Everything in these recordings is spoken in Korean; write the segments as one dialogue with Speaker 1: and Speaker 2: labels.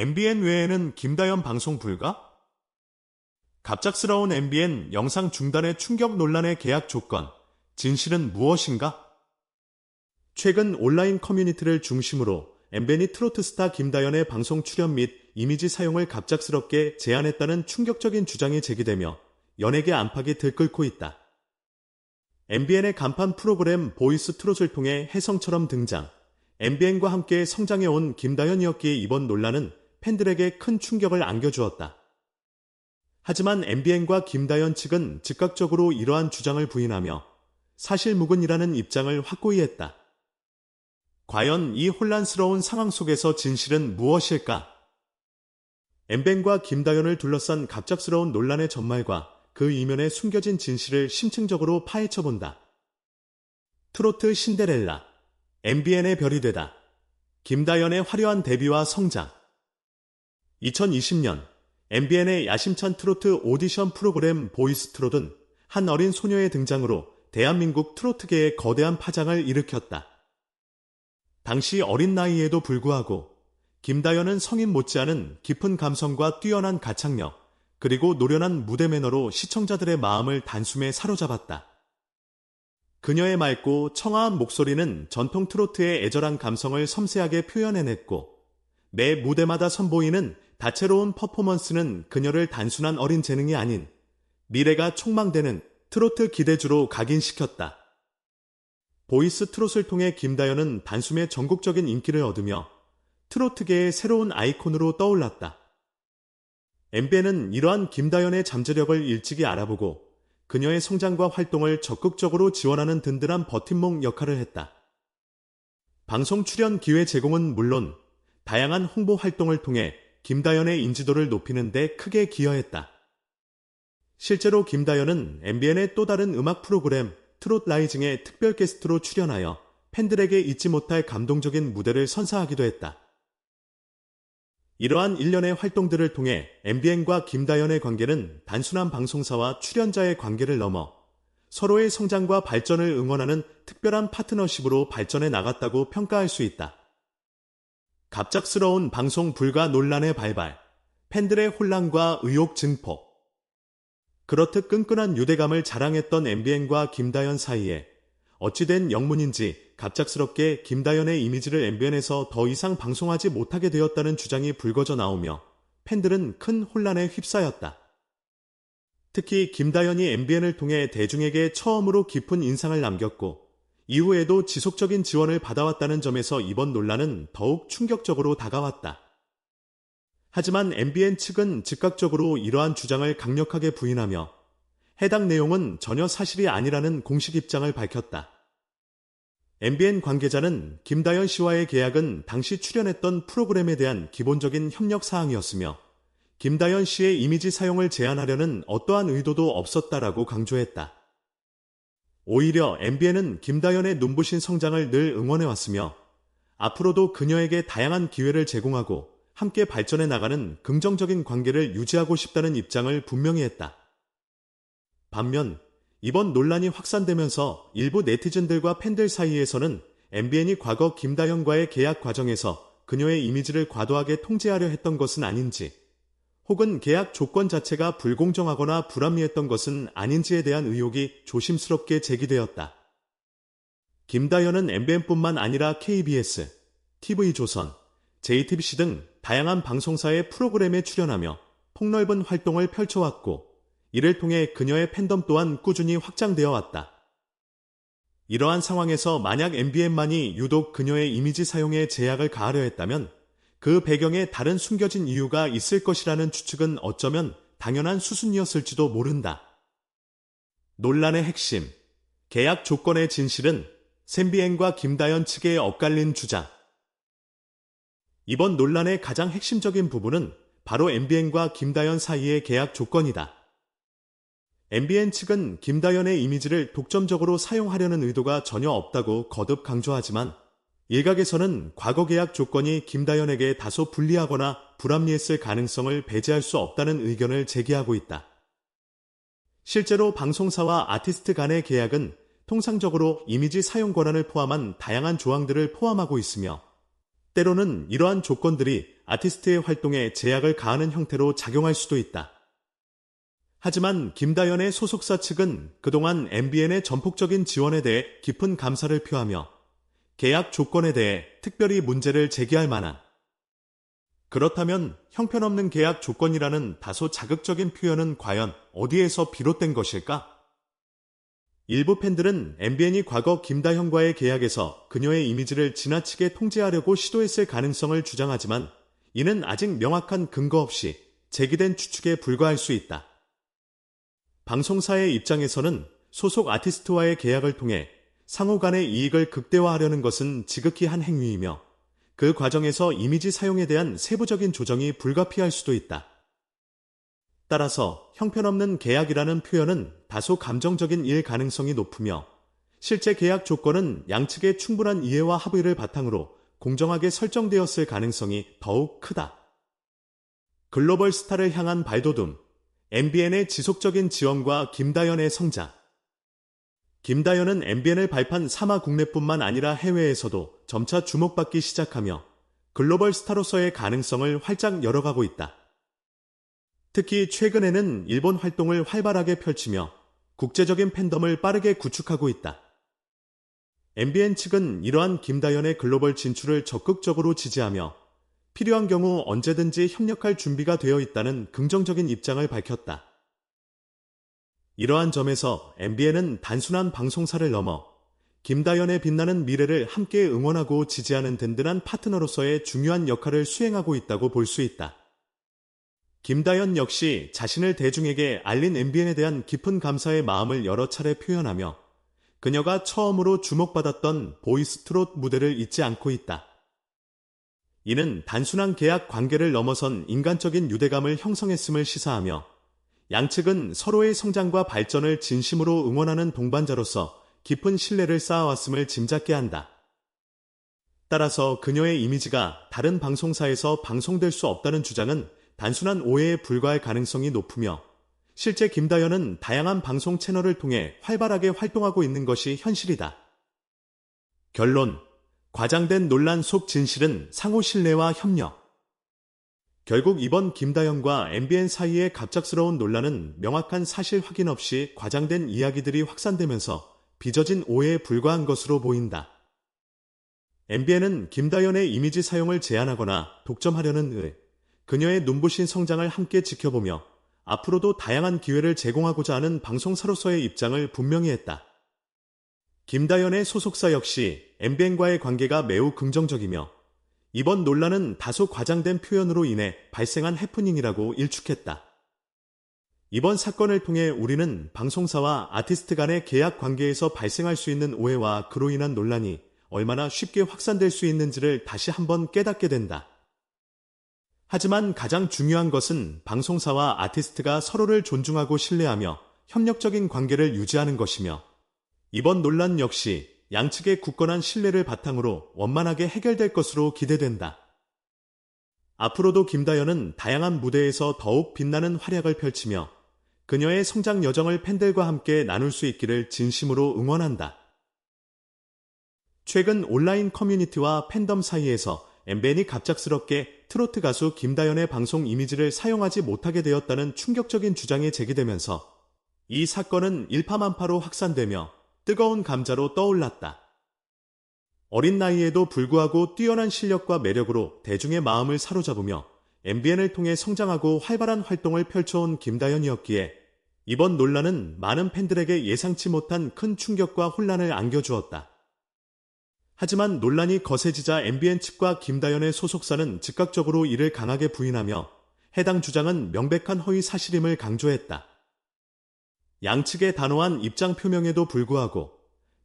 Speaker 1: MBN 외에는 김다연 방송 불가? 갑작스러운 MBN 영상 중단의 충격 논란의 계약 조건, 진실은 무엇인가? 최근 온라인 커뮤니티를 중심으로 MBN이 트로트 스타 김다연의 방송 출연 및 이미지 사용을 갑작스럽게 제한했다는 충격적인 주장이 제기되며 연예계 안팎이 들끓고 있다. MBN의 간판 프로그램 보이스 트롯을 통해 혜성처럼 등장, MBN과 함께 성장해온 김다연이었기에 이번 논란은 팬들에게 큰 충격을 안겨주었다. 하지만 MBN과 김다연 측은 즉각적으로 이러한 주장을 부인하며 사실무근이라는 입장을 확고히 했다. 과연 이 혼란스러운 상황 속에서 진실은 무엇일까? 엠벤과 김다연을 둘러싼 갑작스러운 논란의 전말과 그 이면에 숨겨진 진실을 심층적으로 파헤쳐본다. 트로트 신데렐라, MBN의 별이 되다. 김다연의 화려한 데뷔와 성장. 2020년 MBN의 야심찬 트로트 오디션 프로그램 보이스 트롯은 한 어린 소녀의 등장으로 대한민국 트로트계에 거대한 파장을 일으켰다. 당시 어린 나이에도 불구하고 김다연은 성인 못지않은 깊은 감성과 뛰어난 가창력, 그리고 노련한 무대 매너로 시청자들의 마음을 단숨에 사로잡았다. 그녀의 맑고 청아한 목소리는 전통 트로트의 애절한 감성을 섬세하게 표현해냈고, 매 무대마다 선보이는 다채로운 퍼포먼스는 그녀를 단순한 어린 재능이 아닌 미래가 촉망되는 트로트 기대주로 각인시켰다. 보이스 트롯을 통해 김다연은 단숨에 전국적인 인기를 얻으며 트로트계의 새로운 아이콘으로 떠올랐다. MBN은 이러한 김다연의 잠재력을 일찍이 알아보고 그녀의 성장과 활동을 적극적으로 지원하는 든든한 버팀목 역할을 했다. 방송 출연 기회 제공은 물론 다양한 홍보 활동을 통해 김다연의 인지도를 높이는 데 크게 기여했다. 실제로 김다연은 MBN의 또 다른 음악 프로그램 트롯 라이징에 특별 게스트로 출연하여 팬들에게 잊지 못할 감동적인 무대를 선사하기도 했다. 이러한 일련의 활동들을 통해 MBN과 김다연의 관계는 단순한 방송사와 출연자의 관계를 넘어 서로의 성장과 발전을 응원하는 특별한 파트너십으로 발전해 나갔다고 평가할 수 있다. 갑작스러운 방송 불가 논란의 발발, 팬들의 혼란과 의혹 증폭. 그렇듯 끈끈한 유대감을 자랑했던 MBN과 김다연 사이에 어찌된 영문인지 갑작스럽게 김다연의 이미지를 MBN에서 더 이상 방송하지 못하게 되었다는 주장이 불거져 나오며 팬들은 큰 혼란에 휩싸였다. 특히 김다연이 MBN을 통해 대중에게 처음으로 깊은 인상을 남겼고 이후에도 지속적인 지원을 받아왔다는 점에서 이번 논란은 더욱 충격적으로 다가왔다. 하지만 MBN 측은 즉각적으로 이러한 주장을 강력하게 부인하며 해당 내용은 전혀 사실이 아니라는 공식 입장을 밝혔다. MBN 관계자는 김다연 씨와의 계약은 당시 출연했던 프로그램에 대한 기본적인 협력 사항이었으며 김다연 씨의 이미지 사용을 제한하려는 어떠한 의도도 없었다라고 강조했다. 오히려 MBN은 김다연의 눈부신 성장을 늘 응원해왔으며 앞으로도 그녀에게 다양한 기회를 제공하고 함께 발전해 나가는 긍정적인 관계를 유지하고 싶다는 입장을 분명히 했다. 반면 이번 논란이 확산되면서 일부 네티즌들과 팬들 사이에서는 MBN이 과거 김다연과의 계약 과정에서 그녀의 이미지를 과도하게 통제하려 했던 것은 아닌지 혹은 계약 조건 자체가 불공정하거나 불합리했던 것은 아닌지에 대한 의혹이 조심스럽게 제기되었다. 김다현은 MBN뿐만 아니라 KBS, TV조선, JTBC 등 다양한 방송사의 프로그램에 출연하며 폭넓은 활동을 펼쳐왔고 이를 통해 그녀의 팬덤 또한 꾸준히 확장되어 왔다. 이러한 상황에서 만약 MBN만이 유독 그녀의 이미지 사용에 제약을 가하려 했다면 그 배경에 다른 숨겨진 이유가 있을 것이라는 추측은 어쩌면 당연한 수순이었을지도 모른다. 논란의 핵심, 계약 조건의 진실은 샘비엔과 김다연 측의 엇갈린 주장. 이번 논란의 가장 핵심적인 부분은 바로 MBN과 김다연 사이의 계약 조건이다. MBN 측은 김다연의 이미지를 독점적으로 사용하려는 의도가 전혀 없다고 거듭 강조하지만 일각에서는 과거 계약 조건이 김다연에게 다소 불리하거나 불합리했을 가능성을 배제할 수 없다는 의견을 제기하고 있다. 실제로 방송사와 아티스트 간의 계약은 통상적으로 이미지 사용 권한을 포함한 다양한 조항들을 포함하고 있으며 때로는 이러한 조건들이 아티스트의 활동에 제약을 가하는 형태로 작용할 수도 있다. 하지만 김다연의 소속사 측은 그동안 MBN의 전폭적인 지원에 대해 깊은 감사를 표하며 계약 조건에 대해 특별히 문제를 제기할 만한 그렇다면 형편없는 계약 조건이라는 다소 자극적인 표현은 과연 어디에서 비롯된 것일까? 일부 팬들은 MBN이 과거 김다현과의 계약에서 그녀의 이미지를 지나치게 통제하려고 시도했을 가능성을 주장하지만 이는 아직 명확한 근거 없이 제기된 추측에 불과할 수 있다. 방송사의 입장에서는 소속 아티스트와의 계약을 통해 상호 간의 이익을 극대화하려는 것은 지극히 한 행위이며 그 과정에서 이미지 사용에 대한 세부적인 조정이 불가피할 수도 있다. 따라서 형편없는 계약이라는 표현은 다소 감정적인 일 가능성이 높으며 실제 계약 조건은 양측의 충분한 이해와 합의를 바탕으로 공정하게 설정되었을 가능성이 더욱 크다. 글로벌 스타를 향한 발돋움, MBN의 지속적인 지원과 김다연의 성장. 김다연은 MBN을 발판 3화 국내뿐만 아니라 해외에서도 점차 주목받기 시작하며 글로벌 스타로서의 가능성을 활짝 열어가고 있다. 특히 최근에는 일본 활동을 활발하게 펼치며 국제적인 팬덤을 빠르게 구축하고 있다. MBN 측은 이러한 김다연의 글로벌 진출을 적극적으로 지지하며 필요한 경우 언제든지 협력할 준비가 되어 있다는 긍정적인 입장을 밝혔다. 이러한 점에서 MBN은 단순한 방송사를 넘어 김다연의 빛나는 미래를 함께 응원하고 지지하는 든든한 파트너로서의 중요한 역할을 수행하고 있다고 볼 수 있다. 김다연 역시 자신을 대중에게 알린 MBN에 대한 깊은 감사의 마음을 여러 차례 표현하며 그녀가 처음으로 주목받았던 보이스트롯 무대를 잊지 않고 있다. 이는 단순한 계약 관계를 넘어선 인간적인 유대감을 형성했음을 시사하며 양측은 서로의 성장과 발전을 진심으로 응원하는 동반자로서 깊은 신뢰를 쌓아왔음을 짐작케 한다. 따라서 그녀의 이미지가 다른 방송사에서 방송될 수 없다는 주장은 단순한 오해에 불과할 가능성이 높으며 실제 김다연은 다양한 방송 채널을 통해 활발하게 활동하고 있는 것이 현실이다. 결론. 과장된 논란 속 진실은 상호 신뢰와 협력. 결국 이번 김다연과 MBN 사이의 갑작스러운 논란은 명확한 사실 확인 없이 과장된 이야기들이 확산되면서 빚어진 오해에 불과한 것으로 보인다. MBN은 김다연의 이미지 사용을 제한하거나 독점하려는 의, 그녀의 눈부신 성장을 함께 지켜보며 앞으로도 다양한 기회를 제공하고자 하는 방송사로서의 입장을 분명히 했다. 김다연의 소속사 역시 MBN과의 관계가 매우 긍정적이며 이번 논란은 다소 과장된 표현으로 인해 발생한 해프닝이라고 일축했다. 이번 사건을 통해 우리는 방송사와 아티스트 간의 계약 관계에서 발생할 수 있는 오해와 그로 인한 논란이 얼마나 쉽게 확산될 수 있는지를 다시 한번 깨닫게 된다. 하지만 가장 중요한 것은 방송사와 아티스트가 서로를 존중하고 신뢰하며 협력적인 관계를 유지하는 것이며 이번 논란 역시 양측의 굳건한 신뢰를 바탕으로 원만하게 해결될 것으로 기대된다. 앞으로도 김다연은 다양한 무대에서 더욱 빛나는 활약을 펼치며 그녀의 성장 여정을 팬들과 함께 나눌 수 있기를 진심으로 응원한다. 최근 온라인 커뮤니티와 팬덤 사이에서 엠벤이 갑작스럽게 트로트 가수 김다연의 방송 이미지를 사용하지 못하게 되었다는 충격적인 주장이 제기되면서 이 사건은 일파만파로 확산되며 뜨거운 감자로 떠올랐다. 어린 나이에도 불구하고 뛰어난 실력과 매력으로 대중의 마음을 사로잡으며 MBN을 통해 성장하고 활발한 활동을 펼쳐온 김다연이었기에 이번 논란은 많은 팬들에게 예상치 못한 큰 충격과 혼란을 안겨주었다. 하지만 논란이 거세지자 MBN 측과 김다연의 소속사는 즉각적으로 이를 강하게 부인하며 해당 주장은 명백한 허위 사실임을 강조했다. 양측의 단호한 입장 표명에도 불구하고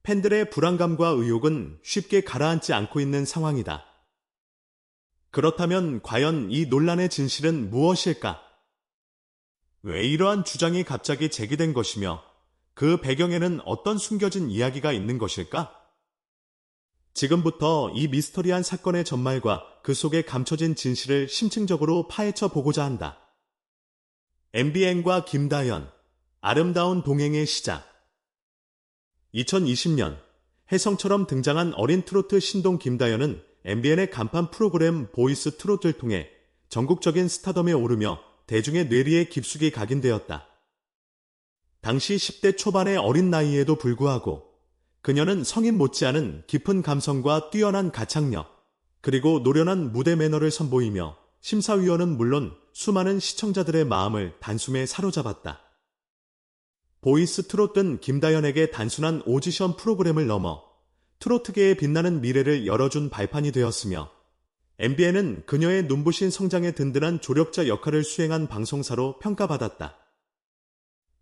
Speaker 1: 팬들의 불안감과 의혹은 쉽게 가라앉지 않고 있는 상황이다. 그렇다면 과연 이 논란의 진실은 무엇일까? 왜 이러한 주장이 갑자기 제기된 것이며 그 배경에는 어떤 숨겨진 이야기가 있는 것일까? 지금부터 이 미스터리한 사건의 전말과 그 속에 감춰진 진실을 심층적으로 파헤쳐 보고자 한다. MBN과 김다현, 아름다운 동행의 시작. 2020년 혜성처럼 등장한 어린 트로트 신동 김다현은 MBN의 간판 프로그램 보이스 트롯을 통해 전국적인 스타덤에 오르며 대중의 뇌리에 깊숙이 각인되었다. 당시 10대 초반의 어린 나이에도 불구하고 그녀는 성인 못지않은 깊은 감성과 뛰어난 가창력, 그리고 노련한 무대 매너를 선보이며 심사위원은 물론 수많은 시청자들의 마음을 단숨에 사로잡았다. 보이스 트롯은 김다연에게 단순한 오디션 프로그램을 넘어 트로트계의 빛나는 미래를 열어준 발판이 되었으며 MBN은 그녀의 눈부신 성장에 든든한 조력자 역할을 수행한 방송사로 평가받았다.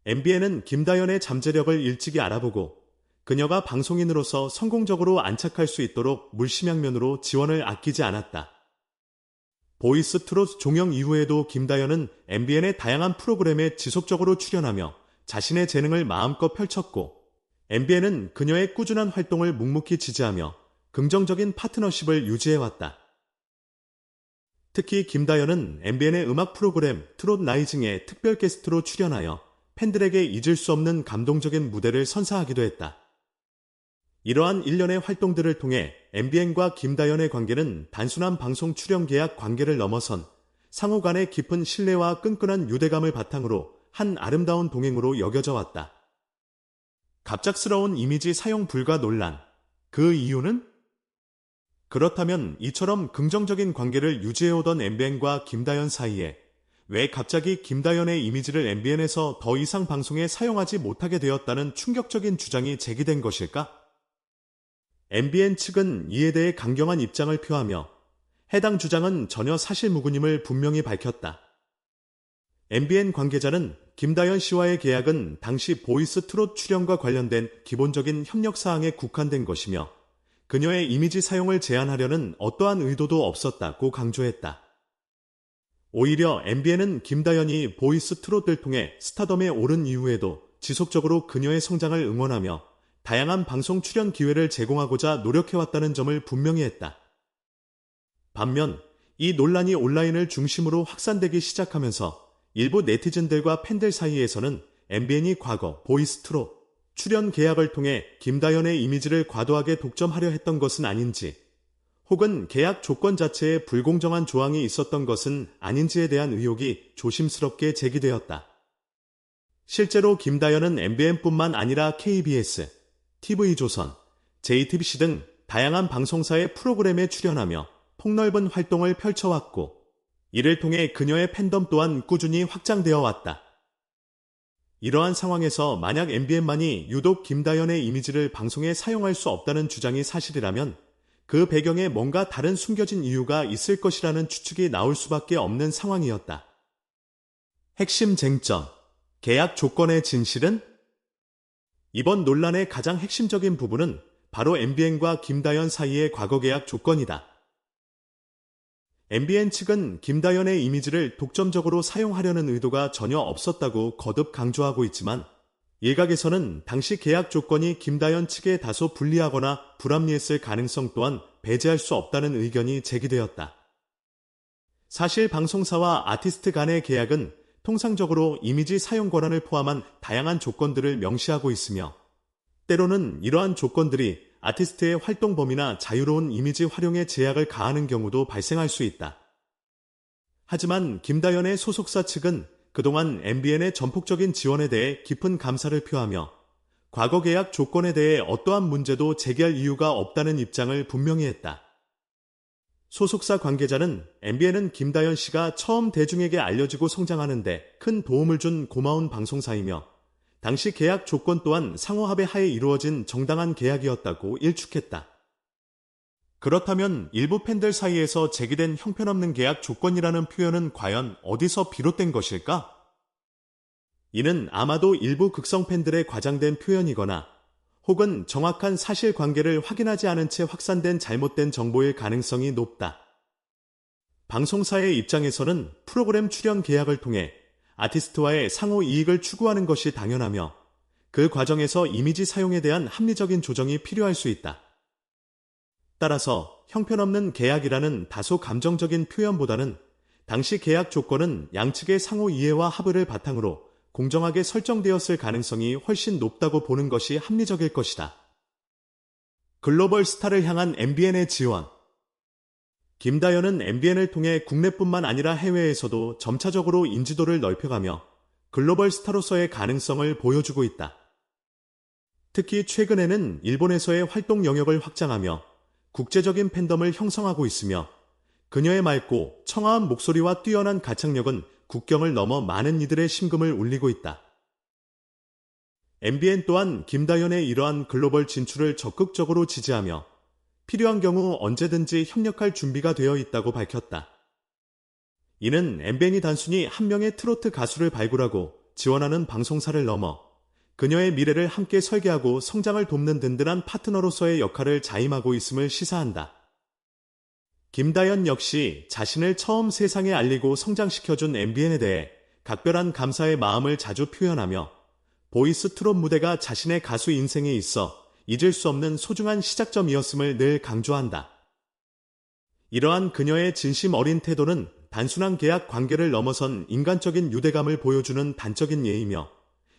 Speaker 1: MBN은 김다연의 잠재력을 일찍이 알아보고 그녀가 방송인으로서 성공적으로 안착할 수 있도록 물심양면으로 지원을 아끼지 않았다. 보이스 트롯 종영 이후에도 김다연은 MBN의 다양한 프로그램에 지속적으로 출연하며 자신의 재능을 마음껏 펼쳤고 MBN은 그녀의 꾸준한 활동을 묵묵히 지지하며 긍정적인 파트너십을 유지해왔다. 특히 김다연은 MBN의 음악 프로그램 트롯 라이징에 특별 게스트로 출연하여 팬들에게 잊을 수 없는 감동적인 무대를 선사하기도 했다. 이러한 일련의 활동들을 통해 MBN과 김다연의 관계는 단순한 방송 출연 계약 관계를 넘어선 상호 간의 깊은 신뢰와 끈끈한 유대감을 바탕으로 한 아름다운 동행으로 여겨져 왔다. 갑작스러운 이미지 사용 불가 논란. 그 이유는? 그렇다면 이처럼 긍정적인 관계를 유지해오던 MBN과 김다연 사이에 왜 갑자기 김다연의 이미지를 MBN에서 더 이상 방송에 사용하지 못하게 되었다는 충격적인 주장이 제기된 것일까? MBN 측은 이에 대해 강경한 입장을 표하며 해당 주장은 전혀 사실무근임을 분명히 밝혔다. MBN 관계자는 김다연 씨와의 계약은 당시 보이스 트롯 출연과 관련된 기본적인 협력 사항에 국한된 것이며 그녀의 이미지 사용을 제한하려는 어떠한 의도도 없었다고 강조했다. 오히려 MBN은 김다연이 보이스 트롯을 통해 스타덤에 오른 이후에도 지속적으로 그녀의 성장을 응원하며 다양한 방송 출연 기회를 제공하고자 노력해왔다는 점을 분명히 했다. 반면 이 논란이 온라인을 중심으로 확산되기 시작하면서 일부 네티즌들과 팬들 사이에서는 MBN이 과거 보이스트로 출연 계약을 통해 김다연의 이미지를 과도하게 독점하려 했던 것은 아닌지, 혹은 계약 조건 자체에 불공정한 조항이 있었던 것은 아닌지에 대한 의혹이 조심스럽게 제기되었다. 실제로 김다연은 MBN뿐만 아니라 KBS, TV조선, JTBC 등 다양한 방송사의 프로그램에 출연하며 폭넓은 활동을 펼쳐왔고, 이를 통해 그녀의 팬덤 또한 꾸준히 확장되어 왔다. 이러한 상황에서 만약 MBN만이 유독 김다연의 이미지를 방송에 사용할 수 없다는 주장이 사실이라면 그 배경에 뭔가 다른 숨겨진 이유가 있을 것이라는 추측이 나올 수밖에 없는 상황이었다. 핵심 쟁점, 계약 조건의 진실은? 이번 논란의 가장 핵심적인 부분은 바로 MBN과 김다연 사이의 과거 계약 조건이다. MBN 측은 김다연의 이미지를 독점적으로 사용하려는 의도가 전혀 없었다고 거듭 강조하고 있지만 일각에서는 당시 계약 조건이 김다연 측에 다소 불리하거나 불합리했을 가능성 또한 배제할 수 없다는 의견이 제기되었다. 사실 방송사와 아티스트 간의 계약은 통상적으로 이미지 사용 권한을 포함한 다양한 조건들을 명시하고 있으며 때로는 이러한 조건들이 아티스트의 활동 범위나 자유로운 이미지 활용에 제약을 가하는 경우도 발생할 수 있다. 하지만 김다연의 소속사 측은 그동안 MBN의 전폭적인 지원에 대해 깊은 감사를 표하며 과거 계약 조건에 대해 어떠한 문제도 제기할 이유가 없다는 입장을 분명히 했다. 소속사 관계자는 MBN은 김다연 씨가 처음 대중에게 알려지고 성장하는데 큰 도움을 준 고마운 방송사이며 당시 계약 조건 또한 상호합의 하에 이루어진 정당한 계약이었다고 일축했다. 그렇다면 일부 팬들 사이에서 제기된 형편없는 계약 조건이라는 표현은 과연 어디서 비롯된 것일까? 이는 아마도 일부 극성 팬들의 과장된 표현이거나 혹은 정확한 사실 관계를 확인하지 않은 채 확산된 잘못된 정보일 가능성이 높다. 방송사의 입장에서는 프로그램 출연 계약을 통해 아티스트와의 상호 이익을 추구하는 것이 당연하며 그 과정에서 이미지 사용에 대한 합리적인 조정이 필요할 수 있다. 따라서 형편없는 계약이라는 다소 감정적인 표현보다는 당시 계약 조건은 양측의 상호 이해와 합의를 바탕으로 공정하게 설정되었을 가능성이 훨씬 높다고 보는 것이 합리적일 것이다. 글로벌 스타를 향한 MBN의 지원 김다연은 MBN을 통해 국내뿐만 아니라 해외에서도 점차적으로 인지도를 넓혀가며 글로벌 스타로서의 가능성을 보여주고 있다. 특히 최근에는 일본에서의 활동 영역을 확장하며 국제적인 팬덤을 형성하고 있으며 그녀의 맑고 청아한 목소리와 뛰어난 가창력은 국경을 넘어 많은 이들의 심금을 울리고 있다. MBN 또한 김다연의 이러한 글로벌 진출을 적극적으로 지지하며 필요한 경우 언제든지 협력할 준비가 되어 있다고 밝혔다. 이는 MBN이 단순히 한 명의 트로트 가수를 발굴하고 지원하는 방송사를 넘어 그녀의 미래를 함께 설계하고 성장을 돕는 든든한 파트너로서의 역할을 자임하고 있음을 시사한다. 김다연 역시 자신을 처음 세상에 알리고 성장시켜준 MBN에 대해 각별한 감사의 마음을 자주 표현하며 보이스 트롯 무대가 자신의 가수 인생에 있어 잊을 수 없는 소중한 시작점이었음을 늘 강조한다. 이러한 그녀의 진심 어린 태도는 단순한 계약 관계를 넘어선 인간적인 유대감을 보여주는 단적인 예이며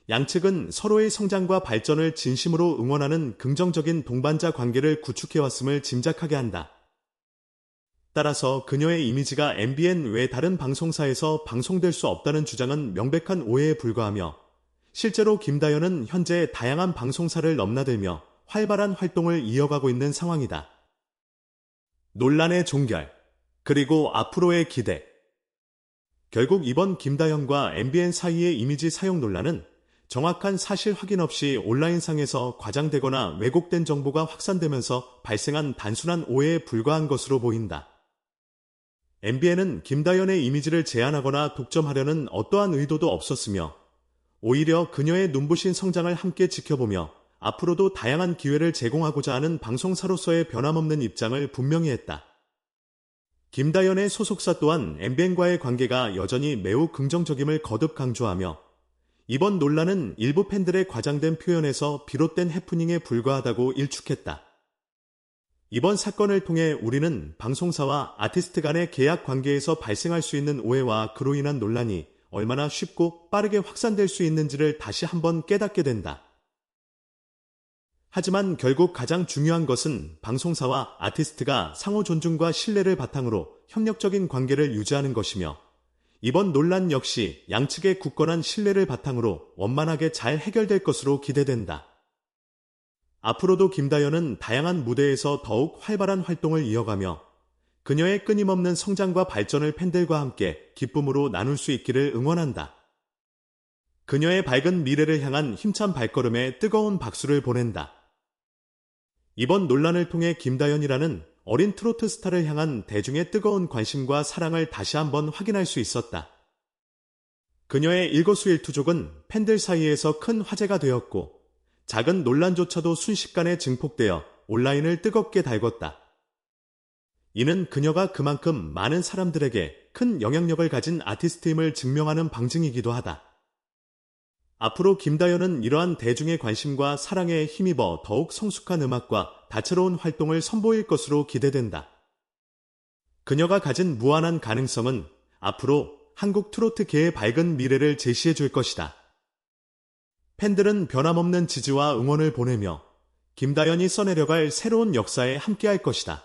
Speaker 1: 양측은 서로의 성장과 발전을 진심으로 응원하는 긍정적인 동반자 관계를 구축해왔음을 짐작하게 한다. 따라서 그녀의 이미지가 MBN 외 다른 방송사에서 방송될 수 없다는 주장은 명백한 오해에 불과하며 실제로 김다연은 현재 다양한 방송사를 넘나들며 활발한 활동을 이어가고 있는 상황이다. 논란의 종결, 그리고 앞으로의 기대. 결국 이번 김다연과 MBN 사이의 이미지 사용 논란은 정확한 사실 확인 없이 온라인상에서 과장되거나 왜곡된 정보가 확산되면서 발생한 단순한 오해에 불과한 것으로 보인다. MBN은 김다연의 이미지를 제한하거나 독점하려는 어떠한 의도도 없었으며 오히려 그녀의 눈부신 성장을 함께 지켜보며 앞으로도 다양한 기회를 제공하고자 하는 방송사로서의 변함없는 입장을 분명히 했다. 김다연의 소속사 또한 MBN과의 관계가 여전히 매우 긍정적임을 거듭 강조하며 이번 논란은 일부 팬들의 과장된 표현에서 비롯된 해프닝에 불과하다고 일축했다. 이번 사건을 통해 우리는 방송사와 아티스트 간의 계약 관계에서 발생할 수 있는 오해와 그로 인한 논란이 얼마나 쉽고 빠르게 확산될 수 있는지를 다시 한번 깨닫게 된다. 하지만 결국 가장 중요한 것은 방송사와 아티스트가 상호 존중과 신뢰를 바탕으로 협력적인 관계를 유지하는 것이며 이번 논란 역시 양측의 굳건한 신뢰를 바탕으로 원만하게 잘 해결될 것으로 기대된다. 앞으로도 김다연은 다양한 무대에서 더욱 활발한 활동을 이어가며 그녀의 끊임없는 성장과 발전을 팬들과 함께 기쁨으로 나눌 수 있기를 응원한다. 그녀의 밝은 미래를 향한 힘찬 발걸음에 뜨거운 박수를 보낸다. 이번 논란을 통해 김다연이라는 어린 트로트 스타를 향한 대중의 뜨거운 관심과 사랑을 다시 한번 확인할 수 있었다. 그녀의 일거수일투족은 팬들 사이에서 큰 화제가 되었고 작은 논란조차도 순식간에 증폭되어 온라인을 뜨겁게 달궜다. 이는 그녀가 그만큼 많은 사람들에게 큰 영향력을 가진 아티스트임을 증명하는 방증이기도 하다. 앞으로 김다연은 이러한 대중의 관심과 사랑에 힘입어 더욱 성숙한 음악과 다채로운 활동을 선보일 것으로 기대된다. 그녀가 가진 무한한 가능성은 앞으로 한국 트로트계의 밝은 미래를 제시해 줄 것이다. 팬들은 변함없는 지지와 응원을 보내며 김다연이 써내려갈 새로운 역사에 함께할 것이다.